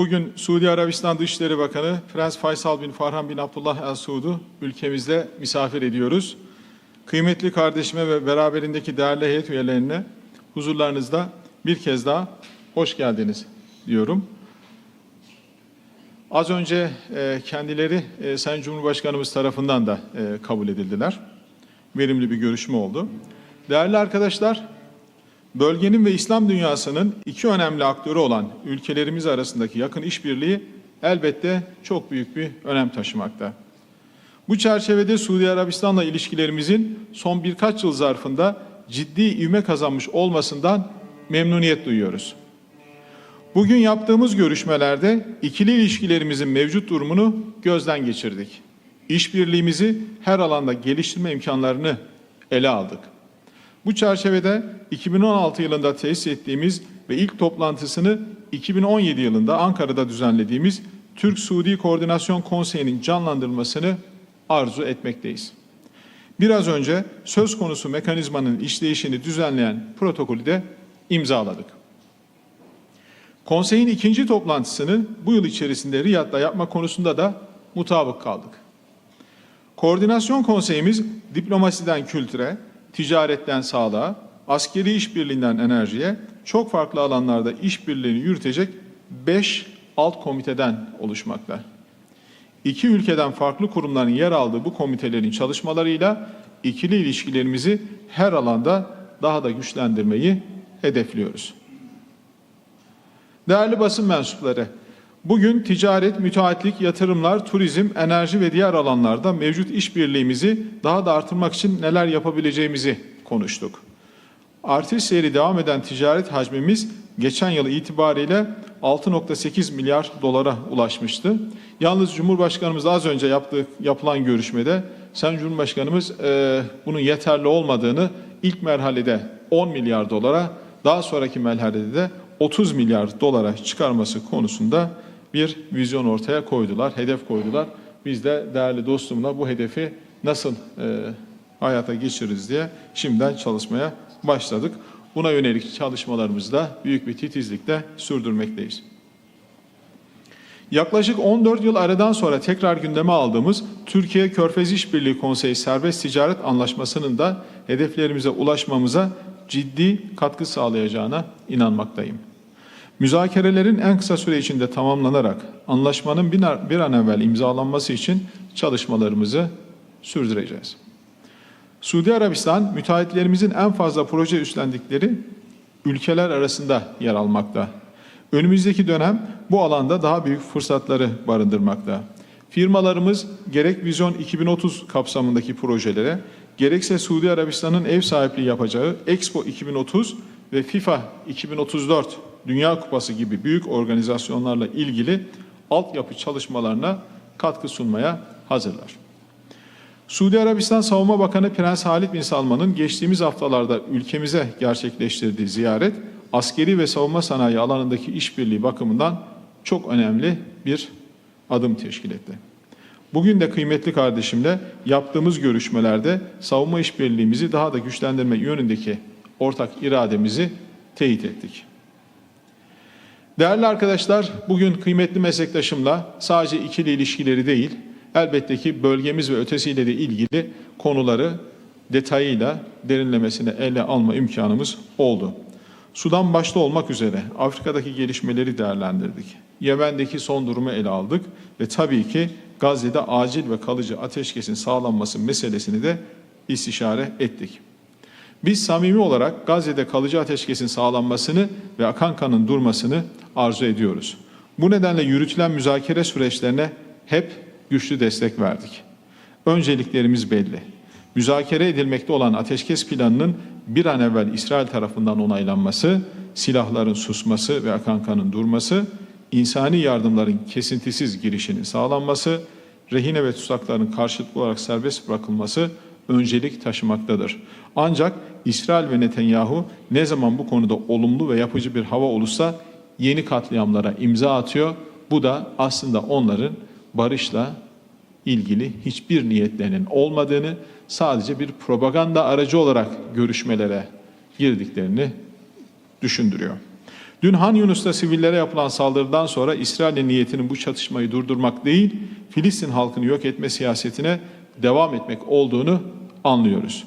Bugün Suudi Arabistan Dışişleri Bakanı Prens Faysal bin Farhan bin Abdullah El Suud'u ülkemizde misafir ediyoruz. Kıymetli kardeşime ve beraberindeki değerli heyet üyelerine huzurlarınızda bir kez daha hoş geldiniz diyorum. Az önce e, kendileri e, Sayın Cumhurbaşkanımız tarafından da e, kabul edildiler. Verimli bir görüşme oldu. Değerli arkadaşlar, bölgenin ve İslam dünyasının iki önemli aktörü olan ülkelerimiz arasındaki yakın işbirliği elbette çok büyük bir önem taşımakta. Bu çerçevede Suudi Arabistan'la ilişkilerimizin son birkaç yıl zarfında ciddi ivme kazanmış olmasından memnuniyet duyuyoruz. Bugün yaptığımız görüşmelerde ikili ilişkilerimizin mevcut durumunu gözden geçirdik. İşbirliğimizi her alanda geliştirme imkanlarını ele aldık. Bu çerçevede 2016 yılında tesis ettiğimiz ve ilk toplantısını 2017 yılında Ankara'da düzenlediğimiz Türk-Suudi Koordinasyon Konseyi'nin canlandırılmasını arzu etmekteyiz. Biraz önce söz konusu mekanizmanın işleyişini düzenleyen protokolü de imzaladık. Konseyin ikinci toplantısını bu yıl içerisinde Riyad'da yapma konusunda da mutabık kaldık. Koordinasyon konseyimiz diplomasiden kültüre, ticaretten sağlığa, askeri işbirliğinden enerjiye çok farklı alanlarda işbirliğini yürütecek 5 alt komiteden oluşmakta. İki ülkeden farklı kurumların yer aldığı bu komitelerin çalışmalarıyla ikili ilişkilerimizi her alanda daha da güçlendirmeyi hedefliyoruz. Değerli basın mensupları, bugün ticaret, müteahhitlik, yatırımlar, turizm, enerji ve diğer alanlarda mevcut işbirliğimizi daha da artırmak için neler yapabileceğimizi konuştuk. Artış seyri devam eden ticaret hacmimiz geçen yıl itibariyle 6.8 milyar dolara ulaşmıştı. Yalnız Cumhurbaşkanımız az önce yaptığı, yapılan görüşmede Sayın Cumhurbaşkanımız e, bunun yeterli olmadığını ilk merhalede 10 milyar dolara daha sonraki merhalede de 30 milyar dolara çıkarması konusunda bir vizyon ortaya koydular, hedef koydular. Biz de değerli dostumla bu hedefi nasıl e, hayata geçiririz diye şimdiden çalışmaya başladık. Buna yönelik çalışmalarımızı da büyük bir titizlikle sürdürmekteyiz. Yaklaşık 14 yıl aradan sonra tekrar gündeme aldığımız Türkiye Körfez İşbirliği Konseyi Serbest Ticaret Anlaşması'nın da hedeflerimize ulaşmamıza ciddi katkı sağlayacağına inanmaktayım. Müzakerelerin en kısa süre içinde tamamlanarak anlaşmanın bir an evvel imzalanması için çalışmalarımızı sürdüreceğiz. Suudi Arabistan müteahhitlerimizin en fazla proje üstlendikleri ülkeler arasında yer almakta. Önümüzdeki dönem bu alanda daha büyük fırsatları barındırmakta. Firmalarımız gerek Vizyon 2030 kapsamındaki projelere, gerekse Suudi Arabistan'ın ev sahipliği yapacağı Expo 2030 ve FIFA 2034 Dünya Kupası gibi büyük organizasyonlarla ilgili altyapı çalışmalarına katkı sunmaya hazırlar. Suudi Arabistan Savunma Bakanı Prens Halid bin Salman'ın geçtiğimiz haftalarda ülkemize gerçekleştirdiği ziyaret, askeri ve savunma sanayi alanındaki işbirliği bakımından çok önemli bir adım teşkil etti. Bugün de kıymetli kardeşimle yaptığımız görüşmelerde savunma işbirliğimizi daha da güçlendirme yönündeki ortak irademizi teyit ettik. Değerli arkadaşlar, bugün kıymetli meslektaşımla sadece ikili ilişkileri değil, elbette ki bölgemiz ve ötesiyle de ilgili konuları detayıyla derinlemesine ele alma imkanımız oldu. Sudan başta olmak üzere Afrika'daki gelişmeleri değerlendirdik. Yemen'deki son durumu ele aldık ve tabii ki Gazze'de acil ve kalıcı ateşkesin sağlanması meselesini de istişare ettik. Biz samimi olarak Gazze'de kalıcı ateşkesin sağlanmasını ve akan kanın durmasını arzu ediyoruz. Bu nedenle yürütülen müzakere süreçlerine hep güçlü destek verdik. Önceliklerimiz belli. Müzakere edilmekte olan ateşkes planının bir an evvel İsrail tarafından onaylanması, silahların susması ve akan kanın durması, insani yardımların kesintisiz girişinin sağlanması, rehine ve tutsakların karşılıklı olarak serbest bırakılması öncelik taşımaktadır. Ancak İsrail ve Netanyahu ne zaman bu konuda olumlu ve yapıcı bir hava olursa yeni katliamlara imza atıyor. Bu da aslında onların barışla ilgili hiçbir niyetlerinin olmadığını, sadece bir propaganda aracı olarak görüşmelere girdiklerini düşündürüyor. Dün Han Yunus'ta sivillere yapılan saldırıdan sonra İsrail'in niyetinin bu çatışmayı durdurmak değil, Filistin halkını yok etme siyasetine devam etmek olduğunu anlıyoruz.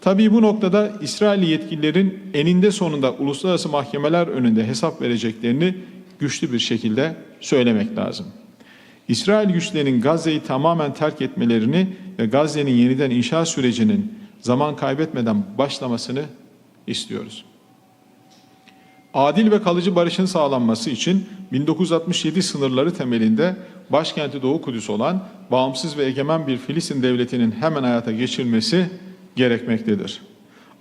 Tabii bu noktada İsrailli yetkililerin eninde sonunda uluslararası mahkemeler önünde hesap vereceklerini güçlü bir şekilde söylemek lazım. İsrail güçlerinin Gazze'yi tamamen terk etmelerini ve Gazze'nin yeniden inşa sürecinin zaman kaybetmeden başlamasını istiyoruz. Adil ve kalıcı barışın sağlanması için 1967 sınırları temelinde başkenti Doğu Kudüs olan bağımsız ve egemen bir Filistin devletinin hemen hayata geçirilmesi gerekmektedir.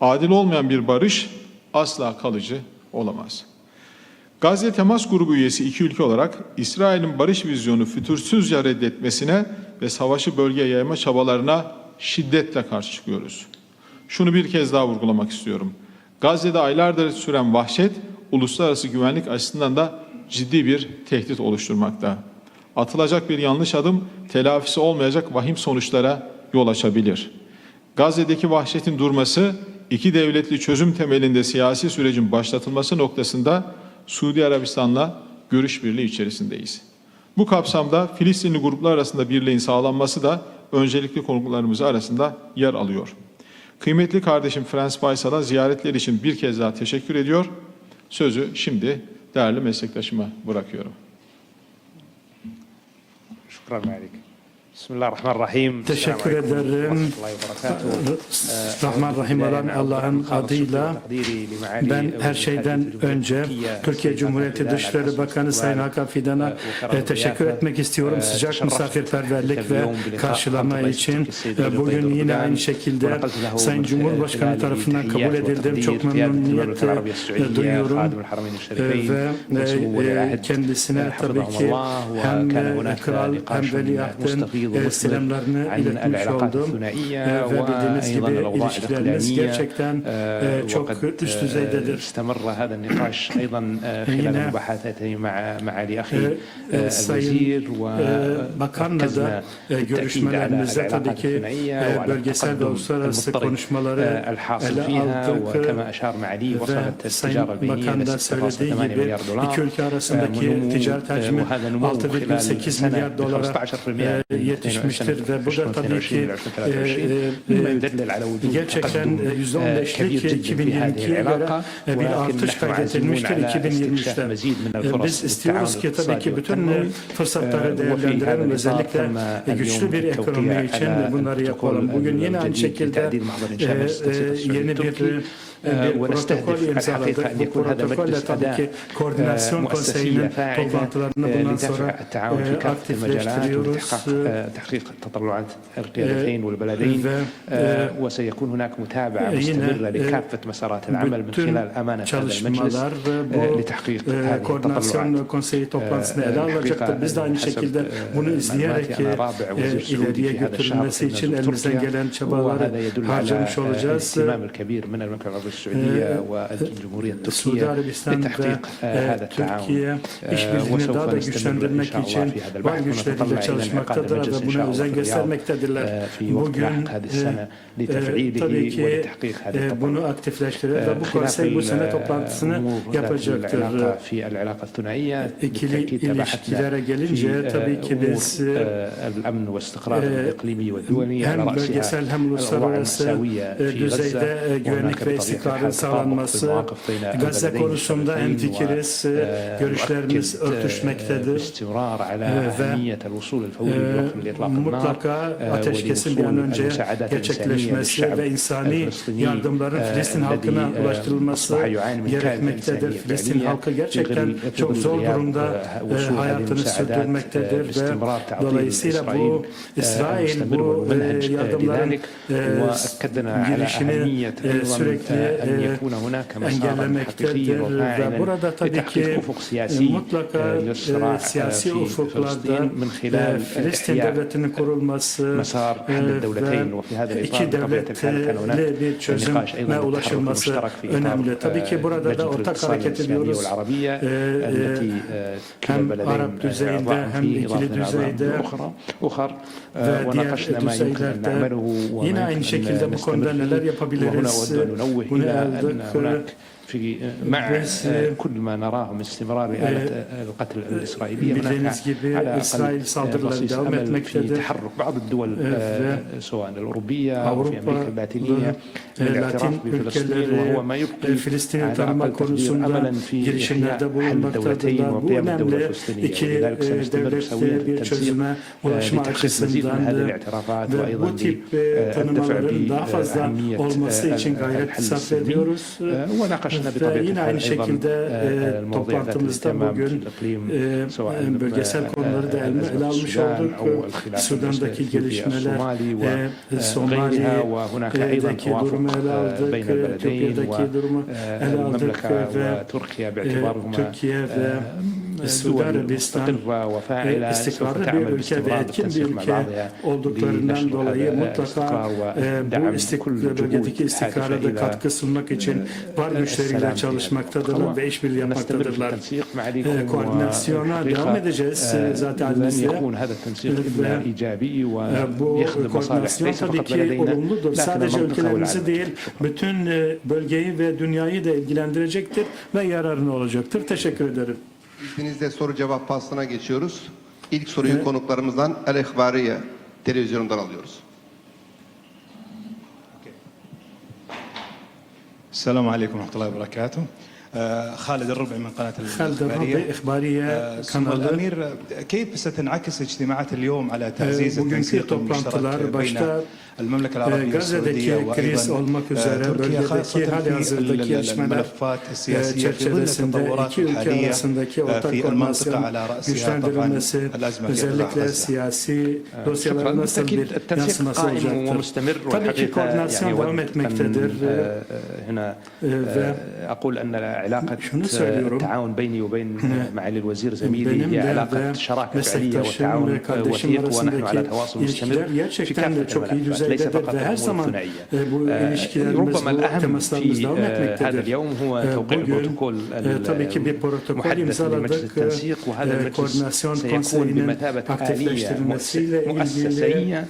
Adil olmayan bir barış asla kalıcı olamaz. Gazze Temas Grubu üyesi iki ülke olarak İsrail'in barış vizyonu fütursuzca reddetmesine ve savaşı bölgeye yayma çabalarına şiddetle karşı çıkıyoruz. Şunu bir kez daha vurgulamak istiyorum. Gazze'de aylardır süren vahşet uluslararası güvenlik açısından da ciddi bir tehdit oluşturmakta. Atılacak bir yanlış adım telafisi olmayacak vahim sonuçlara yol açabilir. Gazze'deki vahşetin durması, iki devletli çözüm temelinde siyasi sürecin başlatılması noktasında Suudi Arabistan'la görüş birliği içerisindeyiz. Bu kapsamda Filistinli gruplar arasında birliğin sağlanması da öncelikli konularımız arasında yer alıyor. Kıymetli kardeşim Frans Baysal'a ziyaretler için bir kez daha teşekkür ediyor. Sözü şimdi değerli meslektaşıma bırakıyorum. Şükran Melik. Bismillahirrahmanirrahim. Teşekkür ederim. Rahman Rahim Allah'ın adıyla ben her şeyden önce Türkiye Cumhuriyeti Dışişleri Bakanı Sayın Hakan Fidan'a e, teşekkür etmek istiyorum. Sıcak misafirperverlik ve karşılama için. E, bugün yine aynı şekilde Sayın Cumhurbaşkanı tarafından kabul edildim. Çok memnuniyet e, duyuyorum ve kendisine tabii ki hem kral hem veliahtın والاستلامlarını iletmiş oldum ve bildiğiniz gibi ilişkilerimiz gerçekten çok üst düzeydedir. Yine Sayın Bakan'la da görüşmelerimizde tabii ki bölgesel ve uluslararası konuşmaları ele aldık ve Sayın Bakan da söylediği gibi iki ülke arasındaki ticaret hacmi 6,8 milyar dolara yetti. Yetişmiştir ve bu da tabii ki e, e, e, gerçekten %15'lik 2022'ye göre bir artış kaydedilmiştir 2023'te. E, Biz istiyoruz ki tabii ki bütün fırsatları değerlendirelim. özellikle güçlü bir ekonomi için bunları yapalım. Bugün yine aynı şekilde yeni bir آه، ونستهدف الحقيقة ان يكون هذا مجلس أداء آه، مؤسسية فاعلة لدفع آه، التعاون في كافة المجالات ولتحقيق تحقيق التطلعات القيادتين والبلدين. وسيكون هناك متابعة مستمرة لكافة مسارات العمل من خلال أمانة هذا المجلس لتحقيق هذه التطلعات. رابع وزير سعودي في هذا الشهر وهذا يدل على الاهتمام الكبير من المملكه العربيه السعودية والجمهورية Suudi التركية Arabistan ve لتحقيق e, هذا التعاون Türkiye işbirliğini daha da güçlendirmek için var güçleriyle çalışmaktadır ve buna özen göstermektedirler. Bugün e, e, tabii ki e, bunu aktifleştirir ve bu konsey bu sene toplantısını yapacaktır. في العلاقة الثنائية İkili ilişkilere gelince tabii ki biz الأمن والاستقرار الإقليمي والدولي على hem رأسها bölgesel hem uluslararası e, düzeyde e, güvenlik ve istikrarın sağlanması, Gazze konusunda en fikiriz, e, görüşlerimiz örtüşmektedir ve e, mutlaka ateşkesin bir an önce gerçekleşmesi ve insani yardımların Filistin halkına ulaştırılması gerekmektedir. Filistin halkı gerçekten çok zor durumda e, hayatını sürdürmektedir ve dolayısıyla bu İsrail bu yardımların girişini sürekli أن يكون هناك مسار حقيقي وفاعلا لتحقيق أفق سياسي للصراع آه، آه، في فلسطين من خلال إحياء مسار حل الدولتين وفي هذا الإطار بطبيعة الحال كان هناك نقاش أيضا مشترك في إطار لجنة الاقتصاد الإسلامية والعربية آه، التي كان لديهم أعضاء فيه إضافة أخرى أخر وناقشنا ما يمكن أن نعمله ونحن نستمر وهنا أود أن ننوه إلى أن aldık. هناك في آه، مع آه، كل ما نراه من استمرار آلة آه، القتل الإسرائيلية على إسرائيل صادر في تحرك بعض الدول سواء الأوروبية أو في أمريكا اللاتينية للاعتراف بفلسطين وهو ما يبقي على أقل أملا في إحياء حل الدولتين وقيام الدولة الفلسطينية. لذلك سنستمر سويا في لتحقيق مزيد من هذه الاعترافات وأيضا للدفع بأهمية الحل السلمي. وناقش ve yine aynı şekilde e, e toplantımızda bugün e, e bölgesel konuları da ele almış olduk. Sudan'daki gelişmeler, e, e Somali'deki durumu ele aldık, Türkiye'deki durumu ele aldık ve Türkiye ve Suudi Arabistan istikrarlı bir ülke ve etkin bir ülke olduklarından dolayı mutlaka bu istikrar, bölgedeki istikrara da katkı sunmak için var güçleriyle çalışmaktadırlar ve işbirliği yapmaktadırlar. Koordinasyona devam edeceğiz zaten biz. Bu koordinasyon tabii ki olumludur. Sadece ülkelerimizi değil, bütün bölgeyi ve dünyayı da ilgilendirecektir ve yararına olacaktır. Teşekkür ederim. İzninizle soru cevap faslına geçiyoruz. İlk soruyu evet. konuklarımızdan El Ehvariye televizyonundan alıyoruz. Okay. Selamun Aleyküm ve Rahmetullahi ve Berekatuhu. آه، خالد الربعي من قناة خالد الربعي إخبارية آه، كندا الأمير كيف ستنعكس اجتماعات اليوم على تعزيز التنسيق المشترك بين المملكة العربية السعودية وأيضا آه، تركيا خاصة في الملفات السياسية في ظل التطورات الحالية في المنطقة على رأسها طبعا الأزمة في بالتأكيد التنسيق قائم ومستمر والحقيقة يعني أن هنا أقول أن علاقة تعاون بيني وبين معالي الوزير زميلي هي علاقة شراكه فعليه وتعاون وثيق ونحن على تواصل مستمر في كافة الملفات ليس فقط الأمور الثنائيه آه، ربما الأهم في آه، هذا اليوم هو توقيع البروتوكول المحدث لمجلس التنسيق وهذا المجلس سيكون بمثابة آلية مؤسسية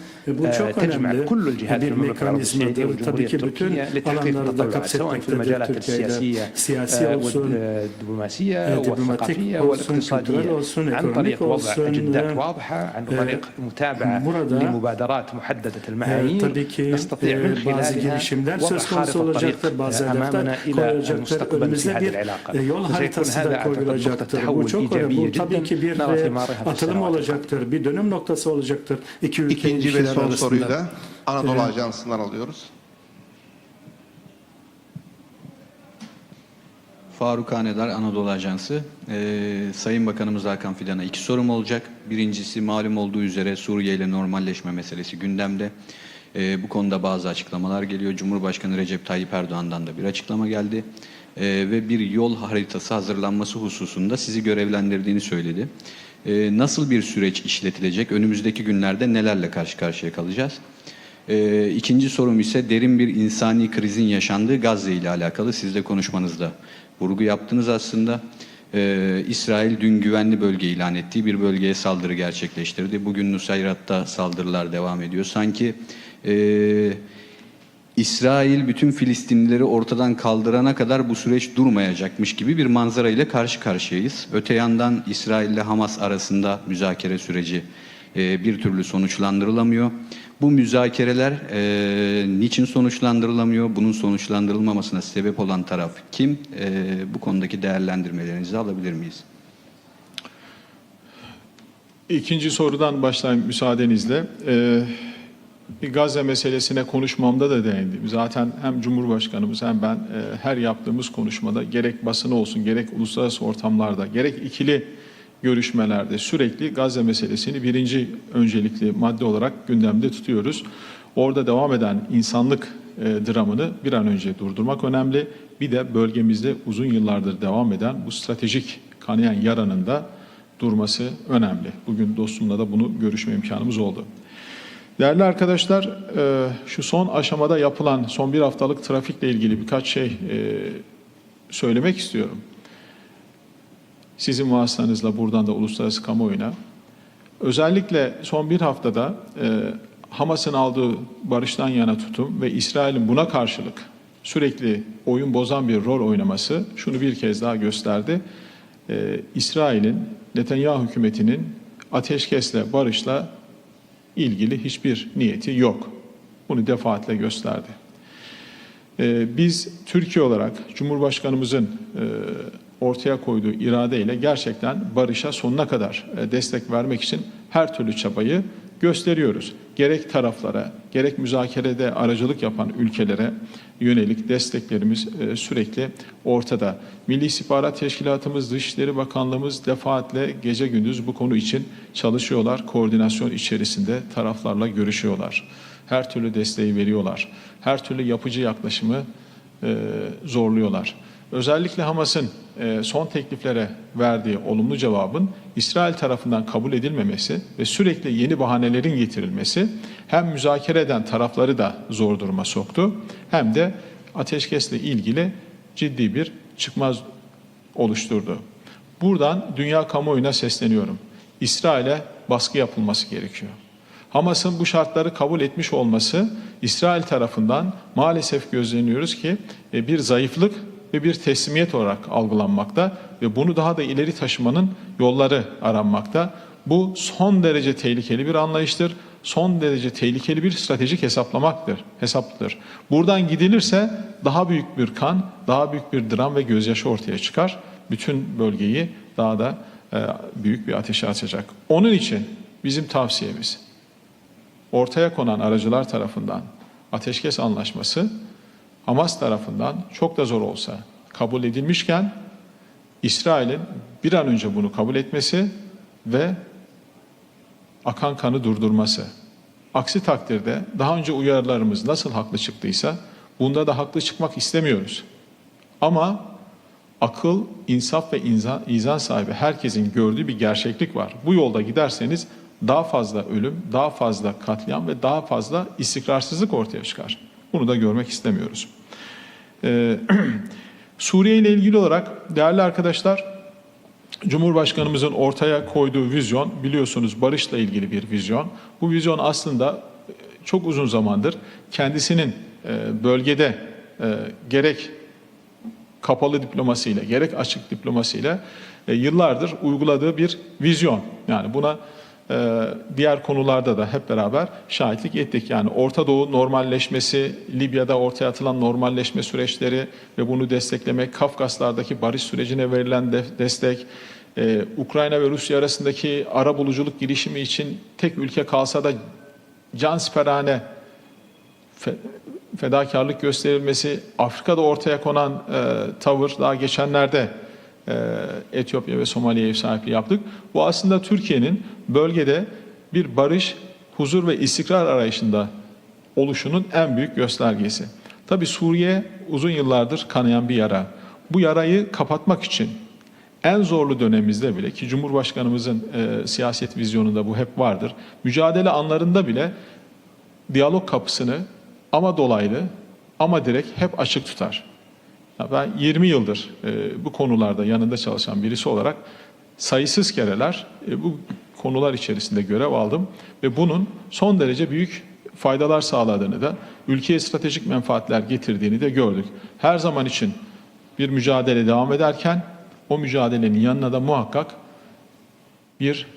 تجمع كل الجهات في المملكة العربية السعوديه والجمهوريه التركية لتحقيق التطلعات سواء في المجالات السياسيه السياسية Türkiye'de. Siyasi آه، olsun, والدبلوماسية آه، والثقافية diplomatik olsun, kültürel والاقتصادية olsun, عن ekonomik طريق وضع olsun, أجندات e, واضحة عن e, طريق متابعة burada لمبادرات محددة E, المعايير tabii ki نستطيع من e, bazı خلالها girişimler وضع söz خارطة konusu الطريق olacaktır. Bazı hedefler أمامنا إلى koyulacaktır. المستقبل في Önümüzde هذه bir العلاقة e, yol وسيكون haritası هذا da أعتقد نقطة koyulacaktır. Bu تحول çok önemli. إيجابية Bu tabii ki bir جدا نرى e, ثمارها في atılım السنوات olacaktır. Bir dönüm noktası olacaktır. İki ülke İkinci ve ilişkiler son soruyu arasında. da Anadolu Evet. Ajansı'ndan alıyoruz. Faruk Hanedar Anadolu Ajansı. Ee, Sayın Bakanımız Hakan Fidan'a iki sorum olacak. Birincisi malum olduğu üzere Suriye ile normalleşme meselesi gündemde. Ee, bu konuda bazı açıklamalar geliyor. Cumhurbaşkanı Recep Tayyip Erdoğan'dan da bir açıklama geldi. Ee, ve bir yol haritası hazırlanması hususunda sizi görevlendirdiğini söyledi. Ee, nasıl bir süreç işletilecek? Önümüzdeki günlerde nelerle karşı karşıya kalacağız? Ee, ikinci sorum ise derin bir insani krizin yaşandığı Gazze ile alakalı. Siz de konuşmanızda vurgu yaptınız aslında. Ee, İsrail dün güvenli bölge ilan ettiği bir bölgeye saldırı gerçekleştirdi. Bugün Nusayrat'ta saldırılar devam ediyor. Sanki e, İsrail bütün Filistinlileri ortadan kaldırana kadar bu süreç durmayacakmış gibi bir manzara ile karşı karşıyayız. Öte yandan İsrail ile Hamas arasında müzakere süreci e, bir türlü sonuçlandırılamıyor. Bu müzakereler e, niçin sonuçlandırılamıyor? Bunun sonuçlandırılmamasına sebep olan taraf kim? E, bu konudaki değerlendirmelerinizi alabilir miyiz? İkinci sorudan başlayayım müsaadenizle. Bir Gazze meselesine konuşmamda da değindim. Zaten hem Cumhurbaşkanımız hem ben e, her yaptığımız konuşmada gerek basını olsun gerek uluslararası ortamlarda gerek ikili görüşmelerde sürekli Gazze meselesini birinci öncelikli madde olarak gündemde tutuyoruz. Orada devam eden insanlık e, dramını bir an önce durdurmak önemli. Bir de bölgemizde uzun yıllardır devam eden bu stratejik kanayan yaranın da durması önemli. Bugün dostumla da bunu görüşme imkanımız oldu. Değerli arkadaşlar, e, şu son aşamada yapılan son bir haftalık trafikle ilgili birkaç şey e, söylemek istiyorum. Sizin vasıtanızla buradan da uluslararası kamuoyuna. Özellikle son bir haftada e, Hamas'ın aldığı barıştan yana tutum ve İsrail'in buna karşılık sürekli oyun bozan bir rol oynaması şunu bir kez daha gösterdi. Ee, İsrail'in, Netanyahu hükümetinin ateşkesle, barışla ilgili hiçbir niyeti yok. Bunu defaatle gösterdi. Ee, Biz Türkiye olarak Cumhurbaşkanımızın e, ortaya koyduğu iradeyle gerçekten barışa sonuna kadar e, destek vermek için her türlü çabayı gösteriyoruz. Gerek taraflara, gerek müzakerede aracılık yapan ülkelere yönelik desteklerimiz e, sürekli ortada. Milli İstihbarat Teşkilatımız, Dışişleri Bakanlığımız defaatle gece gündüz bu konu için çalışıyorlar. Koordinasyon içerisinde taraflarla görüşüyorlar. Her türlü desteği veriyorlar. Her türlü yapıcı yaklaşımı e, zorluyorlar. Özellikle Hamas'ın e, son tekliflere verdiği olumlu cevabın İsrail tarafından kabul edilmemesi ve sürekli yeni bahanelerin getirilmesi hem müzakere eden tarafları da zor duruma soktu hem de ateşkesle ilgili ciddi bir çıkmaz oluşturdu. Buradan dünya kamuoyuna sesleniyorum. İsrail'e baskı yapılması gerekiyor. Hamas'ın bu şartları kabul etmiş olması İsrail tarafından maalesef gözleniyoruz ki e, bir zayıflık ve bir teslimiyet olarak algılanmakta ve bunu daha da ileri taşımanın yolları aranmakta. Bu son derece tehlikeli bir anlayıştır. Son derece tehlikeli bir stratejik hesaplamaktır, hesaptır. Buradan gidilirse daha büyük bir kan, daha büyük bir dram ve gözyaşı ortaya çıkar. Bütün bölgeyi daha da e, büyük bir ateşe açacak. Onun için bizim tavsiyemiz ortaya konan aracılar tarafından ateşkes anlaşması Hamas tarafından çok da zor olsa kabul edilmişken İsrail'in bir an önce bunu kabul etmesi ve akan kanı durdurması. Aksi takdirde daha önce uyarılarımız nasıl haklı çıktıysa bunda da haklı çıkmak istemiyoruz. Ama akıl, insaf ve inzan, izan sahibi herkesin gördüğü bir gerçeklik var. Bu yolda giderseniz daha fazla ölüm, daha fazla katliam ve daha fazla istikrarsızlık ortaya çıkar. Bunu da görmek istemiyoruz. Ee, Suriye ile ilgili olarak değerli arkadaşlar, Cumhurbaşkanımızın ortaya koyduğu vizyon biliyorsunuz barışla ilgili bir vizyon. Bu vizyon aslında e, çok uzun zamandır kendisinin e, bölgede e, gerek kapalı diplomasiyle gerek açık diplomasiyle yıllardır uyguladığı bir vizyon. Yani buna diğer konularda da hep beraber şahitlik ettik. Yani Orta Doğu normalleşmesi, Libya'da ortaya atılan normalleşme süreçleri ve bunu desteklemek, Kafkaslardaki barış sürecine verilen de- destek, e, Ukrayna ve Rusya arasındaki ara buluculuk girişimi için tek ülke kalsa da cansiperane fe- fedakarlık gösterilmesi, Afrika'da ortaya konan e, tavır daha geçenlerde Etiyopya ve Somali'ye ev sahipliği yaptık. Bu aslında Türkiye'nin bölgede bir barış, huzur ve istikrar arayışında oluşunun en büyük göstergesi. Tabi Suriye uzun yıllardır kanayan bir yara. Bu yarayı kapatmak için en zorlu dönemimizde bile ki Cumhurbaşkanımızın e, siyaset vizyonunda bu hep vardır. Mücadele anlarında bile diyalog kapısını ama dolaylı ama direkt hep açık tutar. Ben 20 yıldır e, bu konularda yanında çalışan birisi olarak sayısız kereler e, bu konular içerisinde görev aldım ve bunun son derece büyük faydalar sağladığını da ülkeye stratejik menfaatler getirdiğini de gördük. Her zaman için bir mücadele devam ederken o mücadelenin yanına da muhakkak bir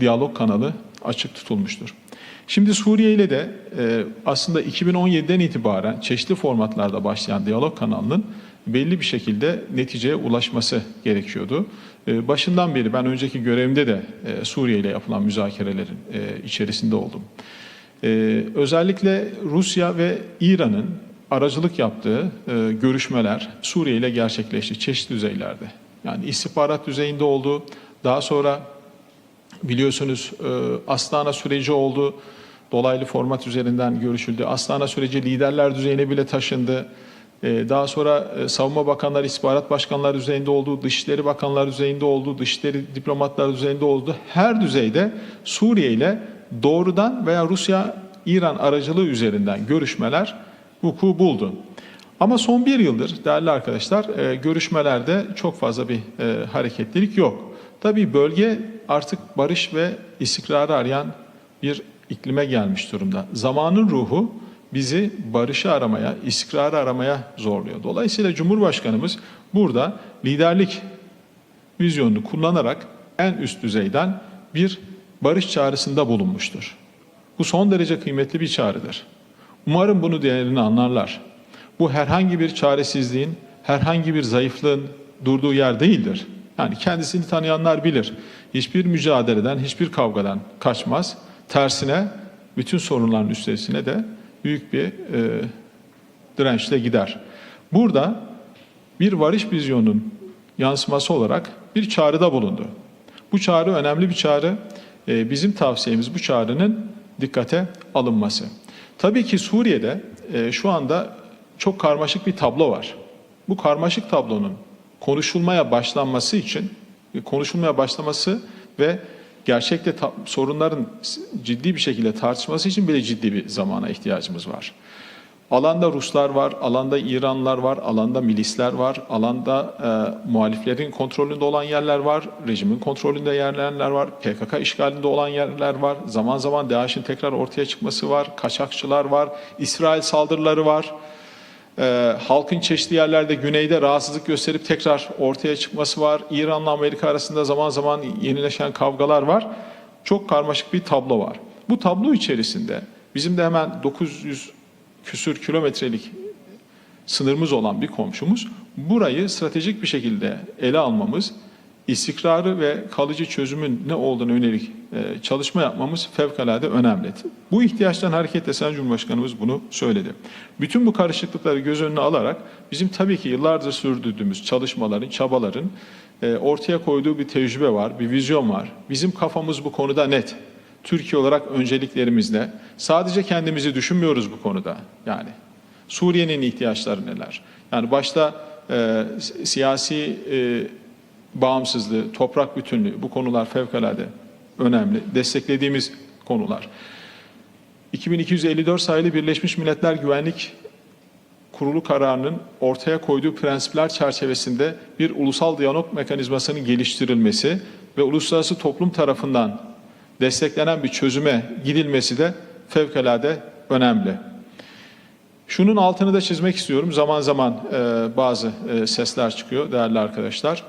diyalog kanalı açık tutulmuştur. Şimdi Suriye ile de e, aslında 2017'den itibaren çeşitli formatlarda başlayan diyalog kanalının belli bir şekilde neticeye ulaşması gerekiyordu. E, başından beri ben önceki görevimde de e, Suriye ile yapılan müzakerelerin e, içerisinde oldum. E, özellikle Rusya ve İran'ın aracılık yaptığı e, görüşmeler Suriye ile gerçekleşti çeşitli düzeylerde. Yani istihbarat düzeyinde oldu. Daha sonra biliyorsunuz Astana süreci oldu. Dolaylı format üzerinden görüşüldü. Astana süreci liderler düzeyine bile taşındı. E, Daha sonra e, savunma bakanları, istihbarat başkanları düzeyinde oldu, dışişleri bakanlar düzeyinde oldu, dışişleri diplomatlar düzeyinde oldu. Her düzeyde Suriye ile doğrudan veya Rusya, İran aracılığı üzerinden görüşmeler vuku buldu. Ama son bir yıldır değerli arkadaşlar e, görüşmelerde çok fazla bir e, hareketlilik yok. Tabii bölge artık barış ve istikrarı arayan bir iklime gelmiş durumda. Zamanın ruhu bizi barışı aramaya, istikrarı aramaya zorluyor. Dolayısıyla Cumhurbaşkanımız burada liderlik vizyonunu kullanarak en üst düzeyden bir barış çağrısında bulunmuştur. Bu son derece kıymetli bir çağrıdır. Umarım bunu değerini anlarlar. Bu herhangi bir çaresizliğin, herhangi bir zayıflığın durduğu yer değildir. Yani kendisini tanıyanlar bilir. Hiçbir mücadeleden, hiçbir kavgadan kaçmaz. Tersine bütün sorunların üstesine de büyük bir e, dirençle gider. Burada bir varış vizyonunun yansıması olarak bir çağrıda bulundu. Bu çağrı önemli bir çağrı. Ee, Bizim tavsiyemiz bu çağrının dikkate alınması. Tabii ki Suriye'de e, şu anda çok karmaşık bir tablo var. Bu karmaşık tablonun konuşulmaya başlanması için, e, konuşulmaya başlaması ve gerçekte sorunların ciddi bir şekilde tartışması için bile ciddi bir zamana ihtiyacımız var. Alanda Ruslar var, alanda İranlılar var, alanda milisler var, alanda e, muhaliflerin kontrolünde olan yerler var, rejimin kontrolünde yerler var, PKK işgalinde olan yerler var, zaman zaman DAEŞ'in tekrar ortaya çıkması var, kaçakçılar var, İsrail saldırıları var. E, halkın çeşitli yerlerde güneyde rahatsızlık gösterip tekrar ortaya çıkması var. İran'la Amerika arasında zaman zaman yenileşen kavgalar var. Çok karmaşık bir tablo var. Bu tablo içerisinde bizim de hemen 900 küsür kilometrelik sınırımız olan bir komşumuz burayı stratejik bir şekilde ele almamız, istikrarı ve kalıcı çözümün ne olduğuna yönelik çalışma yapmamız fevkalade önemli. Bu ihtiyaçtan hareketle Sayın Cumhurbaşkanımız bunu söyledi. Bütün bu karışıklıkları göz önüne alarak bizim tabii ki yıllardır sürdürdüğümüz çalışmaların, çabaların e, ortaya koyduğu bir tecrübe var, bir vizyon var. Bizim kafamız bu konuda net. Türkiye olarak önceliklerimizde sadece kendimizi düşünmüyoruz bu konuda. Yani Suriye'nin ihtiyaçları neler? Yani başta e, si- siyasi e, bağımsızlığı, toprak bütünlüğü bu konular fevkalade önemli. Desteklediğimiz konular. 2254 sayılı Birleşmiş Milletler Güvenlik Kurulu kararının ortaya koyduğu prensipler çerçevesinde bir ulusal diyalog mekanizmasının geliştirilmesi ve uluslararası toplum tarafından desteklenen bir çözüme gidilmesi de fevkalade önemli. Şunun altını da çizmek istiyorum. Zaman zaman e, bazı e, sesler çıkıyor değerli arkadaşlar.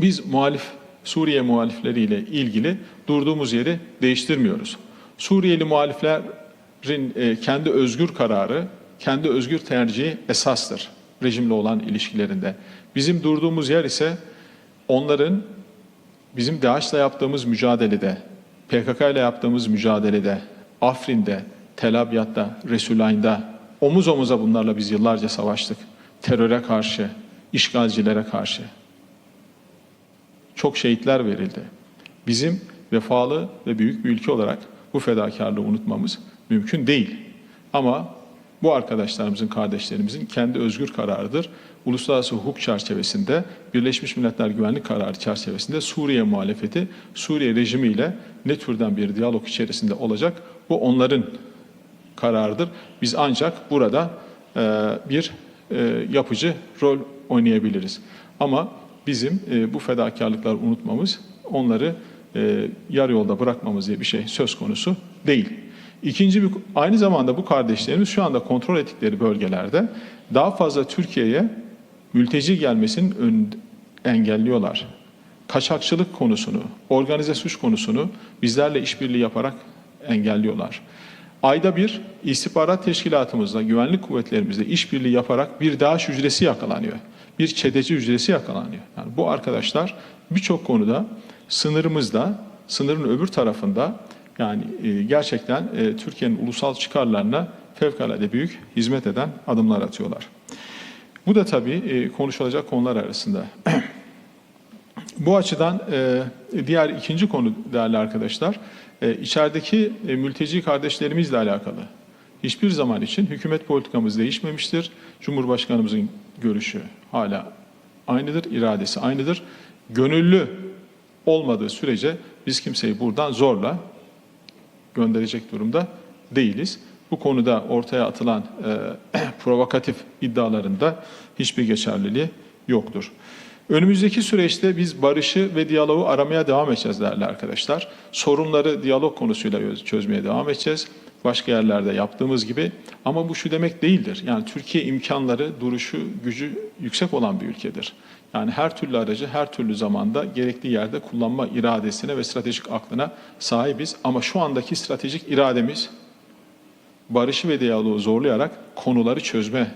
Biz muhalif Suriye muhalifleriyle ilgili durduğumuz yeri değiştirmiyoruz. Suriyeli muhaliflerin e, kendi özgür kararı, kendi özgür tercihi esastır rejimle olan ilişkilerinde. Bizim durduğumuz yer ise onların bizim DAEŞ'le yaptığımız mücadelede, PKK ile yaptığımız mücadelede, Afrin'de, Tel Abyad'da, Resulayn'da omuz omuza bunlarla biz yıllarca savaştık. Teröre karşı, işgalcilere karşı. Çok şehitler verildi. Bizim vefalı ve büyük bir ülke olarak bu fedakarlığı unutmamız mümkün değil. Ama bu arkadaşlarımızın, kardeşlerimizin kendi özgür kararıdır. Uluslararası hukuk çerçevesinde, Birleşmiş Milletler Güvenlik Kararı çerçevesinde Suriye muhalefeti, Suriye rejimiyle ne türden bir diyalog içerisinde olacak? Bu onların kararıdır. Biz ancak burada e, bir e, yapıcı rol oynayabiliriz. Ama bizim e, bu fedakarlıkları unutmamız, onları e, yarı yolda bırakmamız diye bir şey söz konusu değil. İkinci bir, aynı zamanda bu kardeşlerimiz şu anda kontrol ettikleri bölgelerde daha fazla Türkiye'ye mülteci gelmesinin ön, engelliyorlar. Kaçakçılık konusunu, organize suç konusunu bizlerle işbirliği yaparak engelliyorlar. Ayda bir istihbarat teşkilatımızla, güvenlik kuvvetlerimizle işbirliği yaparak bir DAEŞ hücresi yakalanıyor. Bir çeteci hücresi yakalanıyor. Yani bu arkadaşlar birçok konuda sınırımızda, sınırın öbür tarafında yani e, gerçekten e, Türkiye'nin ulusal çıkarlarına fevkalade büyük hizmet eden adımlar atıyorlar. Bu da tabii e, konuşulacak konular arasında. Bu açıdan diğer ikinci konu değerli arkadaşlar, içerideki mülteci kardeşlerimizle alakalı. Hiçbir zaman için hükümet politikamız değişmemiştir. Cumhurbaşkanımızın görüşü hala aynıdır, iradesi aynıdır. Gönüllü olmadığı sürece biz kimseyi buradan zorla gönderecek durumda değiliz. Bu konuda ortaya atılan e, provokatif iddialarında hiçbir geçerliliği yoktur. Önümüzdeki süreçte biz barışı ve diyaloğu aramaya devam edeceğiz değerli arkadaşlar. Sorunları diyalog konusuyla çözmeye devam edeceğiz. Başka yerlerde yaptığımız gibi. Ama bu şu demek değildir. Yani Türkiye imkanları, duruşu, gücü yüksek olan bir ülkedir. Yani her türlü aracı her türlü zamanda gerekli yerde kullanma iradesine ve stratejik aklına sahibiz. Ama şu andaki stratejik irademiz barışı ve diyaloğu zorlayarak konuları çözme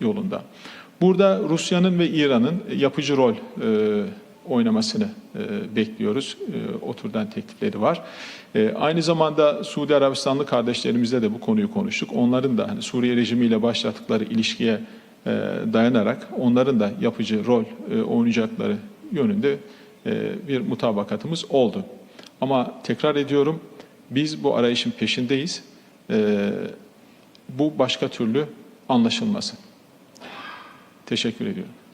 yolunda. Burada Rusya'nın ve İran'ın yapıcı rol e, oynamasını e, bekliyoruz. E, o teklifleri var. E, aynı zamanda Suudi Arabistanlı kardeşlerimizle de bu konuyu konuştuk. Onların da hani Suriye rejimiyle başlattıkları ilişkiye e, dayanarak onların da yapıcı rol e, oynayacakları yönünde e, bir mutabakatımız oldu. Ama tekrar ediyorum biz bu arayışın peşindeyiz. E, bu başka türlü anlaşılmasın. Teşekkür ediyorum.